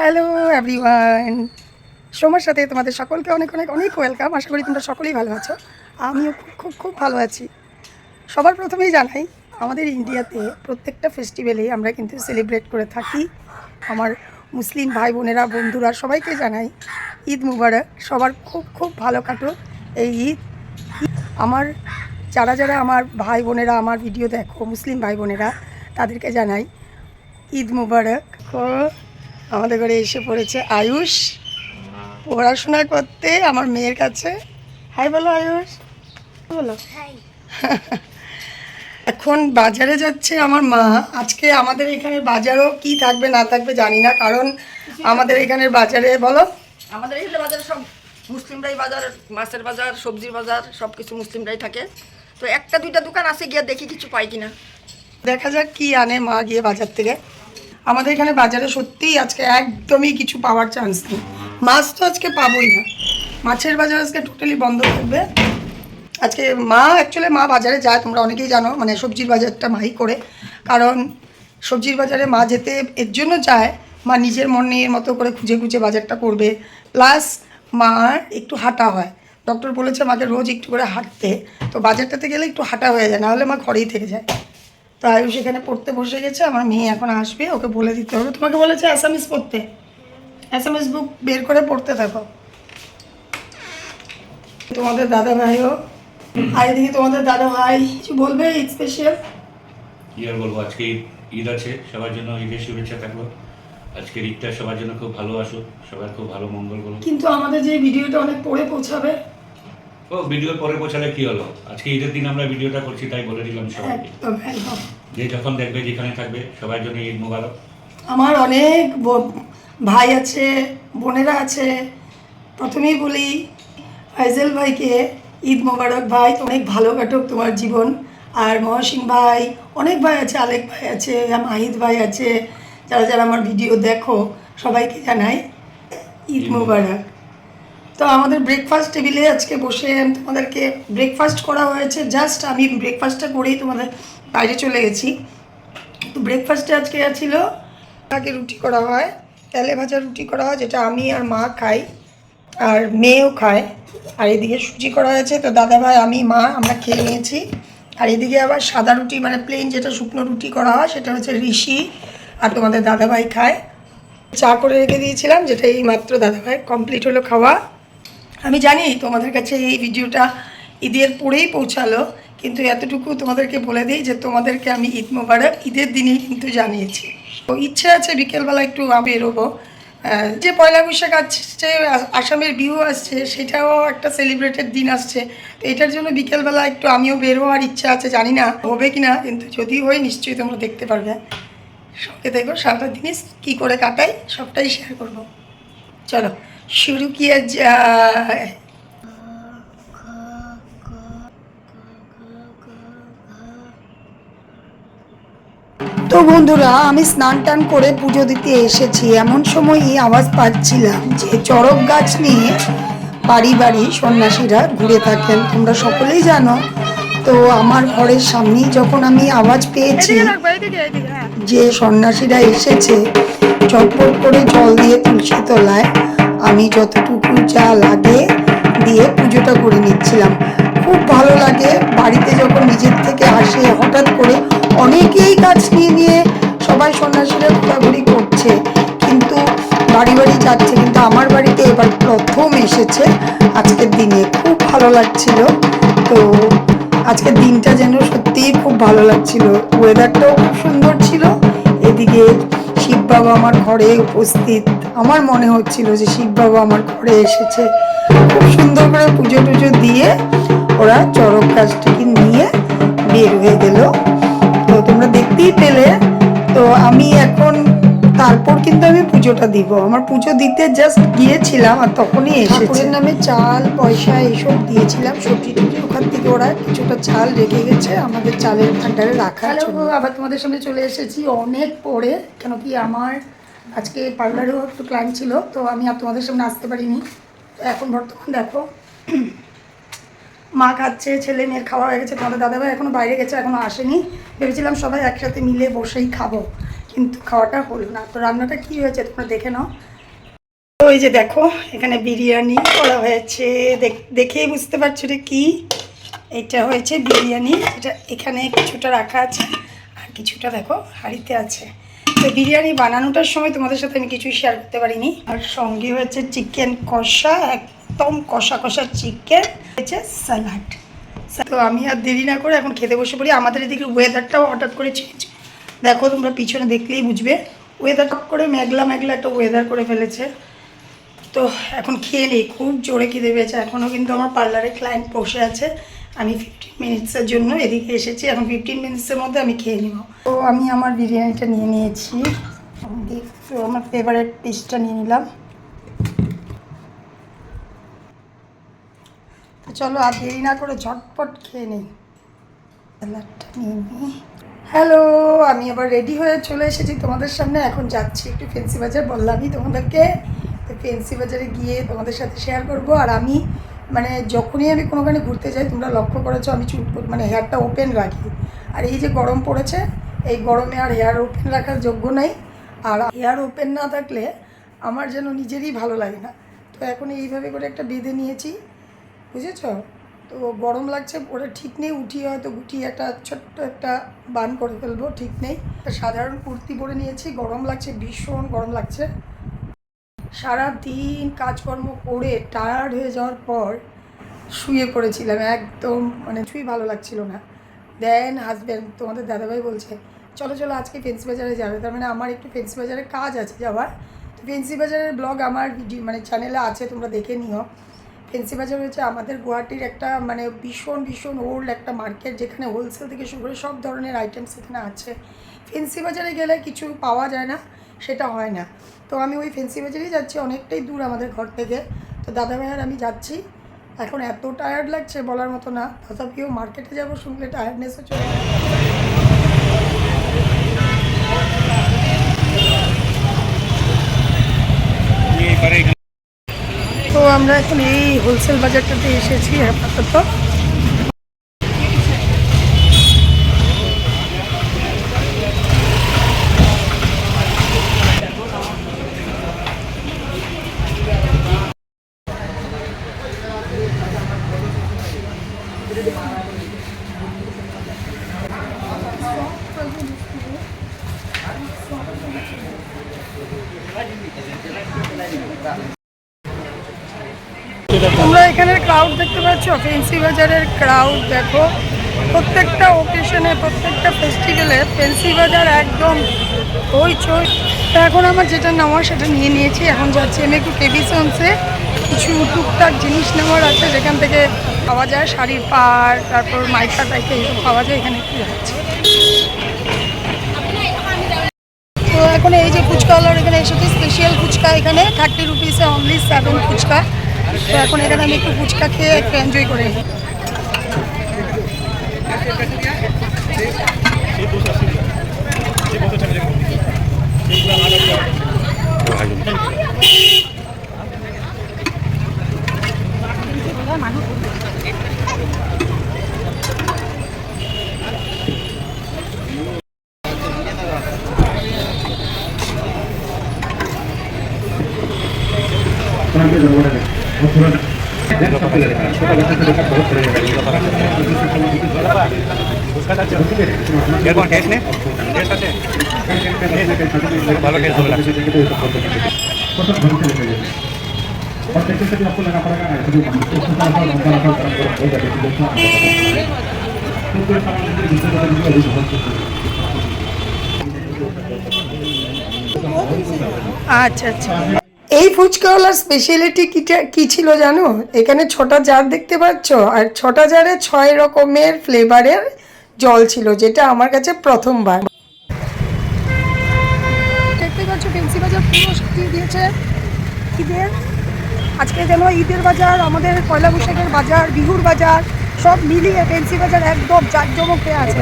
Hello everyone সোমার সাথে তোমাদের সকলকে অনেক অনেক অনেক ওয়েলকাম আশা করি তোমরা সকলেই ভালো আছো। আমিও খুব খুব খুব ভালো আছি। সবার প্রথমেই জানাই, আমাদের ইন্ডিয়াতে প্রত্যেকটা ফেস্টিভ্যালে আমরা কিন্তু সেলিব্রেট করে থাকি। আমার মুসলিম ভাই বোনেরা, বন্ধুরা, সবাইকে জানাই, ঈদ মুবারক। সবার খুব খুব ভালো কাটুক এই ঈদ। আমার, যারা যারা আমার ভাই বোনেরা, আমার ভিডিও দেখো, মুসলিম ভাই বোনেরা, তাদেরকে জানাই, ঈদ মুবারক। আমাদের ঘরে এসে পড়েছে আয়ুষ। পড়াশোনা করতে আমার মেয়ের কাছে। হাই বলো আয়ুষ। বলো? এখন বাজারে যাচ্ছে আমার মা। আজকে আমাদের এখানে বাজারও কি থাকবে না থাকবে জানি না। কারণ আমাদের এখানের বাজারে বলো। আমাদের এখানে বাজারে সব মুসলিমরাই বাজার মাছের বাজার সবজির বাজার সব কিছু মুসলিমরাই থাকে। তো একটা দুইটা দোকান আছে গিয়ে দেখি কিছু পাই কিনা। দেখা যাক কি আনে মা গিয়ে বাজার থেকে। আমাদের এখানে বাজারে সত্যিই আজকে একদমই কিছু পাওয়ার চান্স নেই। মাছ তো আজকে পাবোই না। মাছের বাজার আজকে টোটালি বন্ধ থাকবে। আজকে মা অ্যাকচুয়ালি মা বাজারে যায়, তোমরা অনেকেই জানো মানে সবজির বাজারটা মাই করে। কারণ সবজির বাজারে মা যেতে, এর জন্য যায়, মা নিজের মনের মতো করে খুঁজে খুঁজে বাজারটা করবে। প্লাস মার একটু হাঁটা হয়। ডক্টর বলেছে, মাকে রোজ একটু করে হাঁটতে। তো বাজারটাতে গেলে একটু হাঁটা হয়ে যায়, নাহলে মা ঘরেই থেকে যায়। তো আয়ুষ এখানে পড়তে বসে গেছে আমার মেয়ে এখন আসবে ওকে বলে দিতে হবে। তোমাকে বলেছে অ্যাসামিস পড়তে। অ্যাসামিস বুক বের করে পড়তে থাকো তোমাদের দাদা ভাইও। আর এদিকে তোমাদের দাদা ভাই কিছু বলবে স্পেশাল কি আর বলব আজকে ঈদ- ঈদ আছে সবার জন্য ঈদের শুভেচ্ছা থাকল আজকের ঈদটা সবার জন্য খুব ভালো আসুক সবার খুব ভালো মঙ্গল করুক কিন্তু আমাদের যে ভিডিওটা অনেক পরে পৌঁছাবে ও ভিডিও পরে পৌঁছালে কি হলো? আজকে ঈদের দিন আমরা ভিডিওটা করছি তাই বলে দিলাম সবাইকে। যে যখন দেখবে যেখানে থাকবে সবার জন্য ঈদ মোবারক। আমার অনেক ভাই আছে বোনেরা আছে। প্রথমেই বলি ফাইজেল ভাইকে ঈদ মোবারক ভাই অনেক ভালো কাটুক তোমার জীবন। আর মহসিন ভাই অনেক ভাই আছে আলেক ভাই আছে মাহিদ ভাই আছে। যারা যারা আমার ভিডিও দেখো সবাইকে জানাই ঈদ মোবারক। তো আমাদের ব্রেকফাস্ট টেবিলে আজকে বসে তোমাদেরকে ব্রেকফাস্ট করা হয়েছে। জাস্ট আমি ব্রেকফাস্টটা করেই তোমাদের বাইরে চলে গেছি। তো ব্রেকফাস্টে আজকে ছিল আগে রুটি করা হয়, তেলে ভাজা রুটি করা হয়, যেটা আমি আর মা খাই, আর মেয়েও খায়। আর এদিকে সুজি করা হয়েছে, তো দাদা ভাই, আমি, মা, আমরা খেয়ে নিয়েছি। আর এদিকে আবার সাদা রুটি মানে প্লেন যেটা শুকনো রুটি করা হয়, সেটা হচ্ছে ঋষি আর তোমাদের দাদাভাই খায়। চা করে রেখে দিয়েছিলাম, যেটা এই মাত্র দাদাভাই কমপ্লিট হলো খাওয়া। আমি জানি তোমাদের কাছে এই ভিডিওটা ঈদের পরেই পৌঁছালো, কিন্তু এতটুকু তোমাদেরকে বলে দিই যে তোমাদেরকে আমি ঈদ মোবারক ঈদের দিনেই কিন্তু জানিয়েছি। তো ইচ্ছে আছে বিকেলবেলা একটু আমি বেরোবো। যে পয়লা বৈশাখ আসছে আসামের বিহু আসছে, সেটাও একটা সেলিব্রেটেড দিন আসছে। তো এটার জন্য বিকেলবেলা একটু আমিও বের হওয়ার ইচ্ছা আছে, জানি না হবে কি না কিন্তু যদি হয় নিশ্চয়ই তোমরা দেখতে পারবে। সঙ্গে দেখো সারাটা জিনিস কী করে কাটাই, সবটাই শেয়ার করব। চলো। শুরু কিয়া যায়? তো বন্ধুরা আমি স্নান টান করে পুজো দিতে এসেছি। এমন সময়ই আওয়াজ পাচ্ছিলাম যে চড়ক গাছ নিয়ে বাড়ি বাড়ি সন্ন্যাসীরা ঘুরে থাকেন। তোমরা সকলেই জানো। তো আমার ঘরের সামনেই যখন আমি আওয়াজ পেয়েছি যে সন্ন্যাসীরা এসেছে চটপট করে জল দিয়ে তুলসী তলায় আমি যতটুকু যা লাগে দিয়ে পুজোটা করে নিচ্ছিলাম। খুব ভালো লাগে বাড়িতে যখন নিজের থেকে আসে, হঠাৎ করে অনেকেই গাছ নিয়ে নিয়ে সবাই সন্ন্যাসীরা ঘোরাঘুরি করছে। কিন্তু বাড়ি বাড়ি যাচ্ছে, কিন্তু আমার বাড়িতে এবার প্রথম এসেছে আজকের দিনে। খুব ভালো লাগছিল। তো আজকের দিনটা যেন সত্যিই খুব ভালো লাগছিল। ওয়েদারটাও খুব সুন্দর ছিল। এদিকে বাবা আমার ঘরে উপস্থিত। আমার মনে হচ্ছিল যে শিব বাবা আমার ঘরে এসেছে। খুব সুন্দর করে পুজো টুজো দিয়ে ওরা চরক গাছটিকে নিয়ে বের হয়ে গেল। তো তোমরা দেখতেই পেলে। তো আমি এখন তারপর কিন্তু আমি পুজোটা দিব। আমার পুজো দিতে জাস্ট গিয়েছিলাম আর তখনই এসেছে। নামে চাল পয়সা এইসব দিয়েছিলাম। সবজি টবজি ওখান থেকে ওরা কিছুটা চাল রেখে গেছে। আমাদের চালের ভান্ডারে রাখা আবার তোমাদের সামনে চলে এসেছি অনেক পরে। কেন কি আমার আজকে পার্লারেও একটু ক্লায়েন্ট ছিল তো আমি আর তোমাদের সামনে আসতে পারিনি। তো এখন বর্তমান দেখো মা খাচ্ছে ছেলে মেয়ের খাওয়া হয়ে গেছে তোমাদের দাদাভাই এখনও বাইরে গেছে এখনও আসেনি। ভেবেছিলাম সবাই একসাথে মিলে বসেই খাব। কিন্তু খাওয়াটা হলো না। তো রান্নাটা কি হয়েছে তোমরা দেখে নাও। তো এই যে দেখো, এখানে বিরিয়ানি করা হয়েছে। দেখ- দেখেই বুঝতে পারছ রে কি? এটা হয়েছে বিরিয়ানি। এটা এখানে কিছুটা রাখা আছে। আর কিছুটা দেখো, হাঁড়িতে আছে। তো বিরিয়ানি বানানোটার সময় তোমাদের সাথে আমি কিছুই শেয়ার করতে পারিনি। আর সঙ্গে হয়েছে চিকেন কষা, একদম কষা কষা চিকেন হয়েছে স্যালাড তো আমি আর দেরি না করে এখন খেতে বসে পড়ি। আমাদের এদিকে ওয়েদারটাও হঠাৎ করে চেঞ্জ দেখো, তোমরা পিছনে দেখলেই বুঝবে। ওয়েদার টপ করে মেঘলা মেঘলা একটা ওয়েদার করে ফেলেছে। তো এখন খেয়ে নিই, খুব জোরে খিদে পেয়েছে। এখনও কিন্তু আমার পার্লারে ক্লায়েন্ট বসে আছে। আমি ফিফটিন মিনিটসের জন্য এদিকে এসেছি। এখন ফিফটিন মিনিটসের মধ্যে আমি খেয়ে নিব। তো আমি আমার বিরিয়ানিটা নিয়ে নিয়েছি। তো আমার ফেভারেট পিসটা নিয়ে নিলাম। তো চলো আর দেরি না করে ঝটপট খেয়ে নিই। স্যালাডটা নিয়ে নিই। হ্যালো আমি আবার রেডি হয়ে চলে এসেছি তোমাদের সামনে। এখন যাচ্ছি একটু ফেন্সি বাজার, বললামই তোমাদেরকে। তো ফেন্সি বাজারে গিয়ে তোমাদের সাথে শেয়ার করব। আর আমি মানে যখনই আমি কোনোখানে ঘুরতে যাই, তোমরা লক্ষ্য করেছ, আমি চুল মানে হেয়ারটা ওপেন রাখি। আর এই যে গরম পড়েছে, এই গরমে আর হেয়ার ওপেন রাখার যোগ্য নাই। আর হেয়ার ওপেন না থাকলে আমার যেন নিজেরই ভালো লাগে না। তো এখন এইভাবে করে একটা বেঁধে নিয়েছি। বুঝেছ? তো গরম লাগছে পরে ঠিক নেই, উঠিয়ে হয়তো গুটিয়ে একটা ছোট্ট একটা বান করে ফেলব, ঠিক নেই। সাধারণ কুর্তি পরে নিয়েছি, গরম লাগছে, ভীষণ গরম লাগছে। সারা দিন কাজকর্ম করে টায়ার্ড হয়ে যাওয়ার পর শুয়ে পড়েছিলাম, একদম মানে কিছুই ভালো লাগছিল না। দেন হাজব্যান্ড তোমাদের দাদাভাই বলছে, চলো চলো, আজকে ফেন্সি বাজারে যাবে। তার মানে আমার একটু ফেন্সি বাজারে কাজ আছে যাওয়ার। তো ফেন্সি বাজারের ব্লগ আমার ভিডিও মানে চ্যানেলে আছে, তোমরা দেখে নিও। ফেন্সি বাজার হচ্ছে আমাদের গুয়াহাটির একটা মানে ভীষণ ভীষণ ওল্ড একটা মার্কেট যেখানে হোলসেল থেকে শুরু করে সব ধরনের আইটেমস এখানে আছে। ফেন্সি বাজারে গেলে কিছু পাওয়া যায় না, সেটা হয় না। তো আমি ওই ফেন্সি বাজারেই যাচ্ছি, অনেকটাই দূর আমাদের ঘর থেকে। তো দাদা ভাইয়ার আমি যাচ্ছি। এখন এত টায়ার্ড লাগছে বলার মতো না, তথাপিও মার্কেটে যাব শুনলে টায়ার্ডনেসও চলে আমরা এখন এই হোলসেল বাজারটাতে এসেছি আপাতত। তোমরা এখানের ক্রাউড দেখতে পাচ্ছ? ফেন্সি বাজারের ক্রাউড দেখো। প্রত্যেকটা ওকেশনে প্রত্যেকটা ফেস্টিভ্যালে ফেন্সি বাজার একদম ওই চই। তো এখন আমার যেটা নেওয়ার সেটা নিয়ে নিয়েছি। এখন যাচ্ছি আমি একটু কেবিসন্সে কিছু টুকটাক জিনিস নেওয়ার আছে, যেখান থেকে পাওয়া যায়। শাড়ির পাড় তারপর মাইকা টাইপের এইসব পাওয়া যায়, এখানে একটু যাচ্ছি। তো এখন এই যে ফুচকাওয়ালার এখানে এসেছি স্পেশাল ফুচকা এখানে। থার্টি রুপিসে অনলি সেভেন ফুচকা। তো এখন এখানে আমি একটু ফুচকা খেয়ে একটু এনজয় করে নিই। এরকম টেস্ট নেই টেস্ট আছে ভালো টেস্ট হবে লাগছে আচ্ছা আচ্ছা এই ফুচকাওয়ালার স্পেশালিটি কিটা কী ছিল জানো? এখানে ছটা জার দেখতে পাচ্ছ? আর ছটা জারে ছয় রকমের ফ্লেভারের জল ছিল যেটা আমার কাছে প্রথমবার। দেখতে পাচ্ছ ফেন্সি বাজার পুরো সাজিয়ে দিয়েছে। ঈদের আজকে যেন ঈদের বাজার আমাদের পয়লা বৈশাখের বাজার বিহুর বাজার সব মিলিয়ে ফেন্সি বাজার একদম জাঁকজমক হয়ে আছে।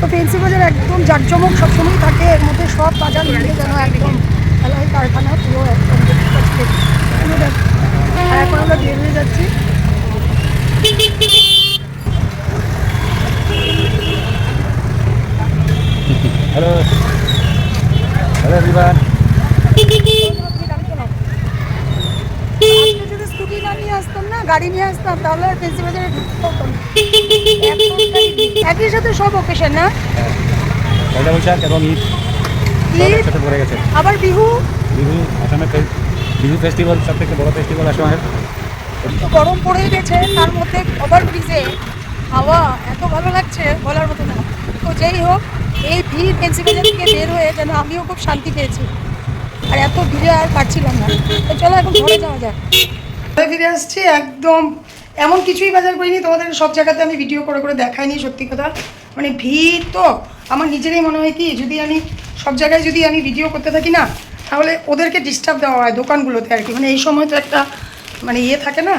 তো? ফেন্সি বাজার একদম জাঁকজমক সবসময় থাকে এর মধ্যে সব বাজার মিলে যেন একদম কারখানা পুরো একদম এখন আমরা বের হয়ে যাচ্ছি। এভরিওয়ান আজকে যদি স্কুটি না নিয়ে আসতাম না গাড়ি নিয়ে আসতাম তাহলে আর ফেন্সি বাজারে ঢুকতে। একই সাথে সব অকেশন না? পয়লা বৈশাখ এবং ঈদ ঈদ একসাথে পড়ে গেছে। আবার বিহু? বিহু আসামের ফে- বিহু ফেস্টিভ্যাল সব থেকে বড় ফেস্টিভ্যাল আসামের তো গরম পড়ে গেছে তার মধ্যে ওভার ব্রিজে হাওয়া এত ভালো লাগছে বলার মতো না। তো যেই হোক এই ভিড় ফেন্সি থেকে বের হয়ে যেন আমিও খুব শান্তি পেয়েছি। আর এত ভিড়ে আর পারছিলাম না। তো চলো এখন ঘরে যাওয়া যাক। ঘরে ফিরে আসছি একদম এমন কিছুই বাজার করিনি, তোমাদের সব জায়গাতে আমি ভিডিও করে করে দেখাইনি, সত্যি কথা। মানে ভিড় তো। আমার নিজেরই মনে হয় কি, যদি আমি সব জায়গায় যদি আমি ভিডিও করতে থাকি না, তাহলে ওদেরকে ডিস্টার্ব দেওয়া হয় দোকানগুলোতে আর কি। মানে এই সময় তো একটা মানে ইয়ে থাকে না,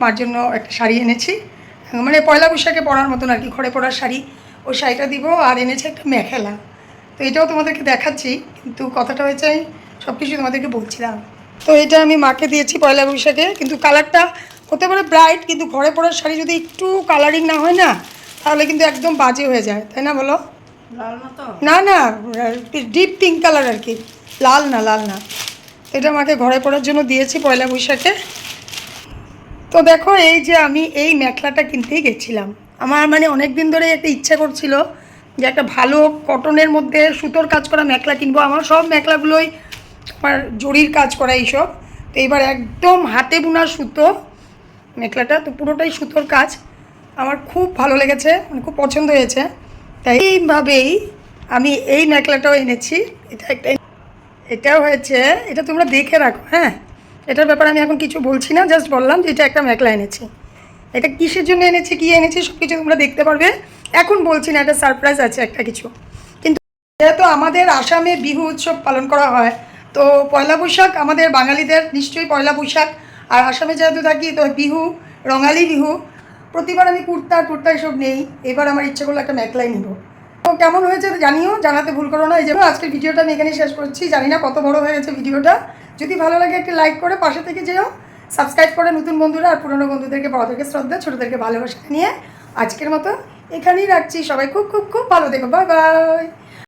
মার জন্য একটা শাড়ি এনেছি। মানে পয়লা বৈশাখে পরার মতন আর কি, ঘরে পরার শাড়ি, ওই শাড়িটা দিব আর এনেছে একটা মেখেলা। তো এটাও তোমাদেরকে দেখাচ্ছি, কিন্তু কথাটা হয়েছে সব কিছু তোমাদেরকে বলছিলাম। তো এটা আমি মাকে দিয়েছি পয়লা বৈশাখে, কিন্তু কালারটা হতে পারে ব্রাইট কিন্তু ঘরে পরার শাড়ি যদি একটু কালারিং না হয় না তাহলে কিন্তু একদম বাজে হয়ে যায় তাই না বলো? না না ডিপ পিঙ্ক কালার আর কি লাল না লাল না। এটা আমাকে ঘরে পরার জন্য দিয়েছি পয়লা বৈশাখে। তো দেখো এই যে আমি এই মেখলাটা কিনতেই গেছিলাম। আমার মানে অনেক দিন ধরে একটা ইচ্ছা করছিল যে একটা ভালো কটনের মধ্যে সুতোর কাজ করা মেখলা কিনবো। আমার সব মেখলাগুলোই আমার জরির কাজ করা এইসব। তো এবার একদম হাতে বোনা সুতো মেখলাটা, তো পুরোটাই সুতোর কাজ। আমার খুব ভালো লেগেছে মানে খুব পছন্দ হয়েছে। তাই এইভাবেই আমি এই মেখলাটাও এনেছি। এটা একটা এটাও হয়েছে, এটা তোমরা দেখে রাখো হ্যাঁ? এটার ব্যাপারে আমি এখন কিছু বলছি না, জাস্ট বললাম যে এটা একটা মেখলা এনেছি। এটা কিসের জন্য এনেছি, কী এনেছি সব কিছু তোমরা দেখতে পারবে। এখন বলছি না, একটা সারপ্রাইজ আছে, একটা কিছু। কিন্তু যেহেতু আমাদের আসামে বিহু উৎসব পালন করা হয়, তো পয়লা বৈশাখ আমাদের বাঙালিদের, নিশ্চয়ই পয়লা বৈশাখ আর আসামে যেহেতু থাকি, তো বিহু, রঙালি বিহু, প্রতিবার আমি কুর্তা, টুর্তা এসব নেই। এবার আমার ইচ্ছে করল একটা মেখলাই নিব। তো কেমন হয়েছে জানিও, জানাতে ভুল করো না। এই জন্য আজকের ভিডিওটা আমি এখানেই শেষ করছি। জানি না কত বড় হয়ে গেছে ভিডিওটা। যদি ভালো লাগে একটা লাইক করে পাশে থেকে যেও। সাবস্ক্রাইব করে নতুন বন্ধুরা আর পুরনো বন্ধুদেরকে, বড়দেরকে শ্রদ্ধা, ছোটোদেরকে ভালোবাসা নিয়ে আজকের মতো এখানেই রাখছি। সবাই খুব খুব খুব ভালো দেখো বাই বাই